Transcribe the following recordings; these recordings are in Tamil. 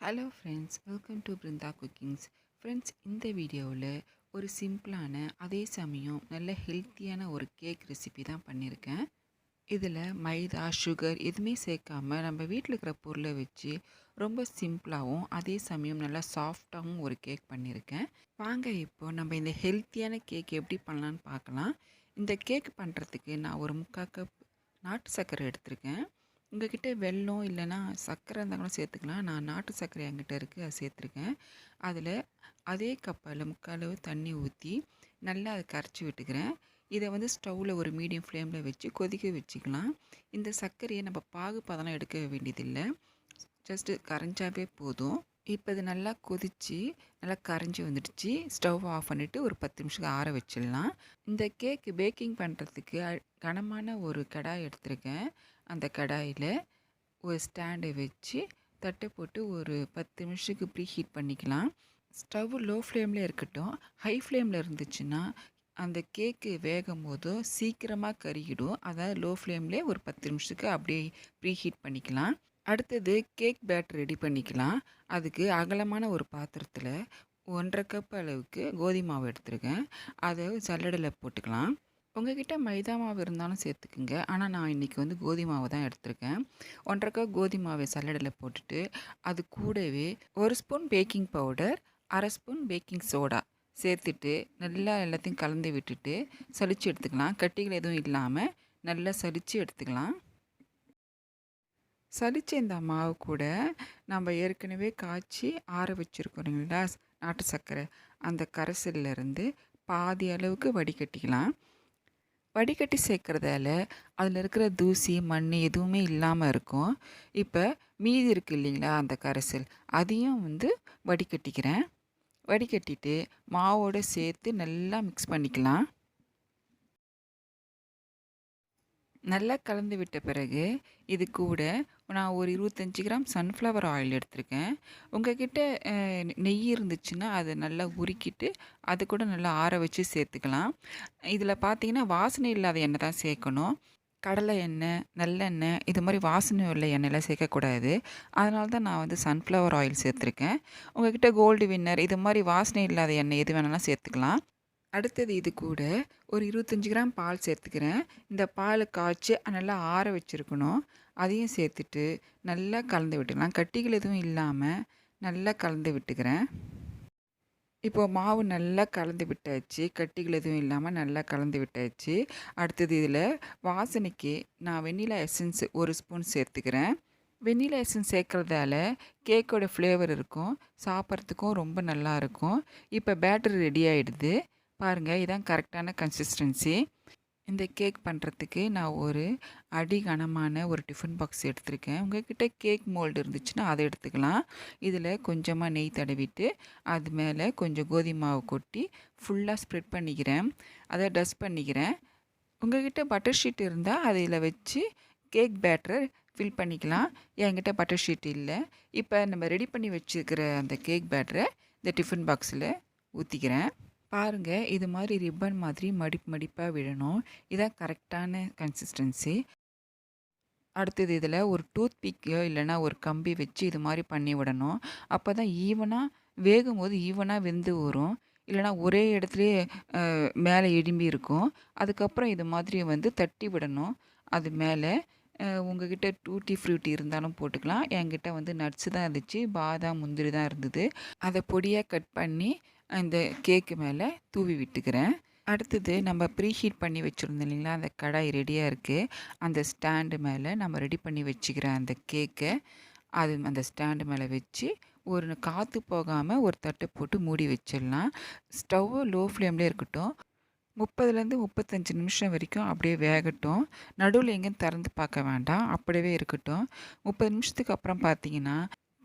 Hello friends welcome to Brinda cookings friends இந்த வீடியோவில் ஒரு சிம்பிளான அதே சமயம் நல்ல ஹெல்த்தியான ஒரு கேக் ரெசிபி தான் பண்ணியிருக்கேன் இதில் மைதா சுகர் எதுவுமே சேர்க்காம நம்ம வீட்டில் இருக்கிற பொருளை வச்சு ரொம்ப சிம்பிளாகவும் அதே சமயம் நல்லா சாஃப்டாகவும் ஒரு கேக் பண்ணியிருக்கேன் வாங்க இப்போ நம்ம இந்த ஹெல்த்தியான கேக் எப்படி பண்ணலான்னு பார்க்கலாம். இந்த கேக் பண்ணுறதுக்கு நான் ஒரு முக்கால் கப் நாட்டு சர்க்கரை எடுத்திருக்கேன். உங்ககிட்ட வெல்லம் இல்லைன்னா சர்க்கரை இருந்தால் கூட சேர்த்துக்கலாம். நான் நாட்டு சர்க்கரை என்கிட்ட இருக்குது அதை சேர்த்துருக்கேன். அதில் அதே கப்பில் முக்கால் அளவு தண்ணி ஊற்றி நல்லா அதை கரைச்சி விட்டுக்கிறேன். இதை வந்து ஸ்டவ்வில் ஒரு மீடியம் ஃப்ளேமில் வச்சு கொதிக்க வச்சுக்கலாம். இந்த சர்க்கரையை நம்ம பாகுப்பதெல்லாம் எடுக்க வேண்டியதில்லை. ஜஸ்ட்டு கரைஞ்சாவே போதும். இப்போ இது நல்லா கொதித்து நல்லா கரைஞ்சி வந்துடுச்சு. ஸ்டவ் ஆஃப் பண்ணிவிட்டு ஒரு பத்து நிமிஷம் ஆற வச்சிடலாம். இந்த கேக் பேக்கிங் பண்ணுறதுக்கு கனமான ஒரு கடாய் எடுத்திருக்கேன். அந்த கடாயில் ஒரு ஸ்டாண்டை வச்சு தட்டை போட்டு ஒரு பத்து நிமிஷத்துக்கு ப்ரீ ஹீட் பண்ணிக்கலாம். ஸ்டவ் லோ ஃப்ளேமில் இருக்கட்டும். ஹை ஃப்ளேமில் இருந்துச்சுன்னா அந்த கேக்கு வேகும் போதோ சீக்கிரமாக கருகிடும். அதாவது லோ ஃப்ளேம்லேயே ஒரு பத்து நிமிஷத்துக்கு அப்படியே ப்ரீ ஹீட் பண்ணிக்கலாம். அடுத்தது கேக் பேட்டர் ரெடி பண்ணிக்கலாம். அதுக்கு அகலமான ஒரு பாத்திரத்தில் ஒன்றரை கப் அளவுக்கு கோதுமை மாவு எடுத்துருக்கேன். அதை சல்லடையில் போட்டுக்கலாம். உங்ககிட்ட மைதா மாவு இருந்தாலும் சேர்த்துக்குங்க. ஆனால் நான் இன்றைக்கி வந்து கோதுமை மாவு தான் எடுத்திருக்கேன். ஒன்றரை கப் கோதுமை மாவை சல்லடையில் போட்டுட்டு அது கூடவே ஒரு ஸ்பூன் பேக்கிங் பவுடர் அரை ஸ்பூன் பேக்கிங் சோடா சேர்த்துட்டு நல்லா எல்லாத்தையும் கலந்து விட்டுட்டு சளிச்சு எடுத்துக்கலாம். கட்டிகள் எதுவும் இல்லாமல் நல்லா சளிச்சு எடுத்துக்கலாம். சலிச்ச இந்த மாவு கூட நம்ம ஏற்கனவே காய்ச்சி ஆற வச்சுருக்கோம் இல்லைங்களா? நாட்டு சர்க்கரை. அந்த கரைசல்லேருந்து பாதி அளவுக்கு வடிகட்டிக்கலாம். வடிகட்டி சேர்க்குறதால அதில் இருக்கிற தூசி மண் எதுவுமே இல்லாமல் இருக்கும். இப்போ மீதி இருக்குது இல்லைங்களா அந்த கரைசல்? அதையும் வந்து வடிகட்டிக்கிறேன். வடிகட்டிட்டு மாவோடு சேர்த்து நல்லா மிக்ஸ் பண்ணிக்கலாம். நல்லா கலந்து விட்ட பிறகு இது கூட நான் ஒரு இருபத்தஞ்சி கிராம் சன்ஃப்ளவர் ஆயில் எடுத்திருக்கேன். உங்ககிட்ட நெய் இருந்துச்சுன்னா அதை நல்லா உருக்கிட்டு அது கூட நல்லா ஆற வச்சு சேர்த்துக்கலாம். இதில் பார்த்தீங்கன்னா வாசனை இல்லாத எண்ணெய் தான் சேர்க்கணும். கடலை எண்ணெய் நல்லெண்ணெய் இது மாதிரி வாசனை உள்ள எண்ணெயெலாம் சேர்க்கக்கூடாது. அதனால தான் நான் வந்து சன்ஃப்ளவர் ஆயில் சேர்த்துருக்கேன். உங்ககிட்ட கோல்டு வின்னர் இது மாதிரி வாசனை இல்லாத எண்ணெய் எது வேணாலும் சேர்த்துக்கலாம். அடுத்தது இது கூட ஒரு இருபத்தஞ்சி கிராம் பால் சேர்த்துக்கிறேன். இந்த பால் காய்ச்சி நல்லா ஆற வச்சுருக்கணும். அதையும் சேர்த்துட்டு நல்லா கலந்து விட்டுக்கலாம். கட்டிகள் எதுவும் இல்லாமல் நல்லா கலந்து விட்டுக்கிறேன். இப்போது மாவு நல்லா கலந்து விட்டாச்சு. கட்டிகள் எதுவும் இல்லாமல் நல்லா கலந்து விட்டாச்சு. அடுத்தது இதில் வாசனைக்கு நான் வெண்ணிலா எசன்ஸ் ஒரு ஸ்பூன் சேர்த்துக்கிறேன். வெண்ணிலா எசன்ஸ் சேர்க்குறதால கேக்கோட ஃப்ளேவர் இருக்கும். சாப்பிட்றதுக்கும் ரொம்ப நல்லாயிருக்கும் இப்போ பேட்டரி ரெடி ஆகிடுது பாருங்கள் இதான் கரெக்டான கன்சிஸ்டன்சி இந்த கேக் பண்ணுறதுக்கு நான் ஒரு அடி கனமான ஒரு டிஃபன் பாக்ஸ் எடுத்திருக்கேன். உங்கள்கிட்ட கேக் மோல்டு இருந்துச்சுன்னா அதை எடுத்துக்கலாம். இதில் கொஞ்சமாக நெய் தடவிட்டு அது மேலே கொஞ்சம் கோதுமை மாவு கொட்டி ஃபுல்லாக ஸ்ப்ரெட் பண்ணிக்கிறேன். அதை டஸ்ட் பண்ணிக்கிறேன். உங்கள்கிட்ட பட்டர் ஷீட் இருந்தால் அதில் வச்சு கேக் பேட்டரை ஃபில் பண்ணிக்கலாம். என்கிட்ட பட்டர் ஷீட் இல்லை. இப்போ நம்ம ரெடி பண்ணி வச்சுருக்கிற அந்த கேக் பேட்டரை இந்த டிஃபன் பாக்ஸில் ஊற்றிக்கிறேன் பாருங்கள் இது மாதிரி ரிப்பன் மாதிரி மடிப்பு மடிப்பாக விழணும் இதான் கரெக்டான கன்சிஸ்டன்சி அடுத்தது இதில் ஒரு டூத் பிக்கையோ இல்லைனா ஒரு கம்பி வச்சு இது மாதிரி பண்ணி விடணும். அப்போ தான் ஈவனாக வேகும் போது ஈவனாக வெந்து வரும். இல்லைனா ஒரே இடத்துலையே மேலே எழும்பி இருக்கும். அதுக்கப்புறம் இது மாதிரி வந்து தட்டி விடணும். அது மேலே உங்ககிட்ட டூட்டி ஃப்ரூட்டி இருந்தாலும் போட்டுக்கலாம். என்கிட்ட வந்து நட்ஸு தான் இருந்துச்சு பாதாம் முந்திரி தான் இருந்தது. அதை பொடியாக கட் பண்ணி இந்த கேக்கு மேலே தூவி விட்டுக்கிறேன். அடுத்தது நம்ம ப்ரீ ஹீட் பண்ணி வச்சுருந்தோம் இல்லைங்களா? அந்த கடாய் ரெடியாக இருக்குது அந்த ஸ்டாண்டு மேலே நம்ம ரெடி பண்ணி வச்சுக்கிற அந்த கேக்கை அது அந்த ஸ்டாண்டு மேலே வச்சு ஒரு காற்று போகாமல் ஒரு தட்டை போட்டு மூடி வச்சிடலாம். ஸ்டவ் லோ ஃப்ளேம்லேயே இருக்கட்டும். முப்பதுலேருந்து முப்பத்தஞ்சு நிமிஷம் வரைக்கும் அப்படியே வேகட்டும். நடுவில் எங்கேயும் திறந்து பார்க்க வேண்டாம். அப்படியே இருக்கட்டும். முப்பது நிமிஷத்துக்கு அப்புறம் பார்த்தீங்கன்னா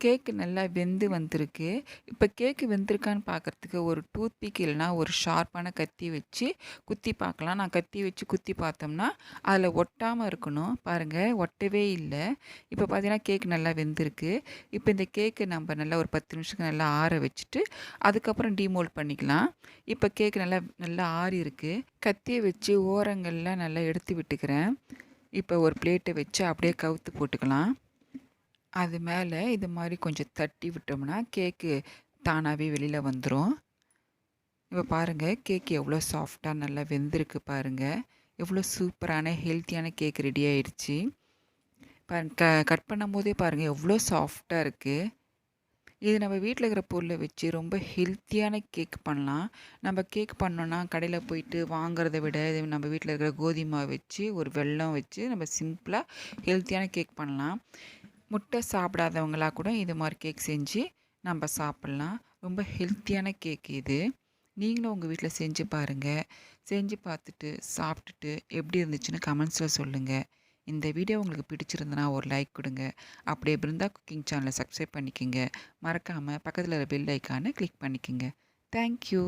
கேக்கு நல்லா வெந்து வந்திருக்கு. இப்போ கேக்கு வெந்திருக்கான்னு பார்க்குறதுக்கு ஒரு டூத் பிக் இல்லைனா ஒரு ஷார்ப்பான கத்தி வச்சு குத்தி பார்க்கலாம் நான் கத்தி வச்சு குத்தி பார்த்தோம்னா அதில் ஒட்டாமல் இருக்கணும். பாருங்கள் ஒட்டவே இல்லை. இப்போ பார்த்தீங்கன்னா கேக் நல்லா வெந்திருக்கு. இப்போ இந்த கேக்கு நம்ம நல்லா ஒரு பத்து நிமிஷத்துக்கு நல்லா ஆற வச்சுட்டு அதுக்கப்புறம் டீமோல்ட் பண்ணிக்கலாம். இப்போ கேக்கு நல்லா நல்லா ஆறி இருக்குது கத்தியை வச்சு ஓரங்கள்லாம் நல்லா எடுத்து விட்டுக்கிறேன். இப்போ ஒரு பிளேட்டை வச்சு அப்படியே கவுத்து போட்டுக்கலாம். அது மேலே இது மாதிரி கொஞ்சம் தட்டி விட்டோம்னா கேக்கு தானாகவே வெளியில் வந்துடும் இப்போ பாருங்கள் கேக் எவ்வளோ சாஃப்டாக நல்லா வெந்திருக்கு பாருங்கள் எவ்வளோ சூப்பரான ஹெல்த்தியான கேக் ரெடி ஆயிடுச்சு பாருங்க க கட் பண்ணும் போதே பாருங்கள் எவ்வளோ சாஃப்டாக இருக்குது இது நம்ம வீட்டில் இருக்கிற பொருளை வச்சு ரொம்ப ஹெல்த்தியான கேக் பண்ணலாம். நம்ம கேக் பண்ணோன்னா கடையில் போயிட்டு வாங்குறத விட இது நம்ம வீட்டில் இருக்கிற கோதுமை வச்சு ஒரு வெல்லம் வச்சு நம்ம சிம்பிளாக ஹெல்த்தியான கேக் பண்ணலாம். முட்டை சாப்பிடாதவங்களா கூட இது மாதிரி கேக் செஞ்சு நம்ம சாப்பிட்லாம். ரொம்ப ஹெல்த்தியான கேக் இது. நீங்களும் உங்கள் வீட்டில் செஞ்சு பாருங்கள் செஞ்சு பார்த்துட்டு சாப்பிட்டுட்டு எப்படி இருந்துச்சுன்னு கமெண்ட்ஸில் சொல்லுங்கள் இந்த வீடியோ உங்களுக்கு பிடிச்சிருந்தனா ஒரு லைக் கொடுங்க. அப்படியே பிருந்தா குக்கிங் சேனலை சப்ஸ்கிரைப் பண்ணிக்கோங்க. மறக்காமல் பக்கத்தில் இருக்கிற பெல் ஐக்கானை கிளிக் பண்ணிக்கோங்க. தேங்க்யூ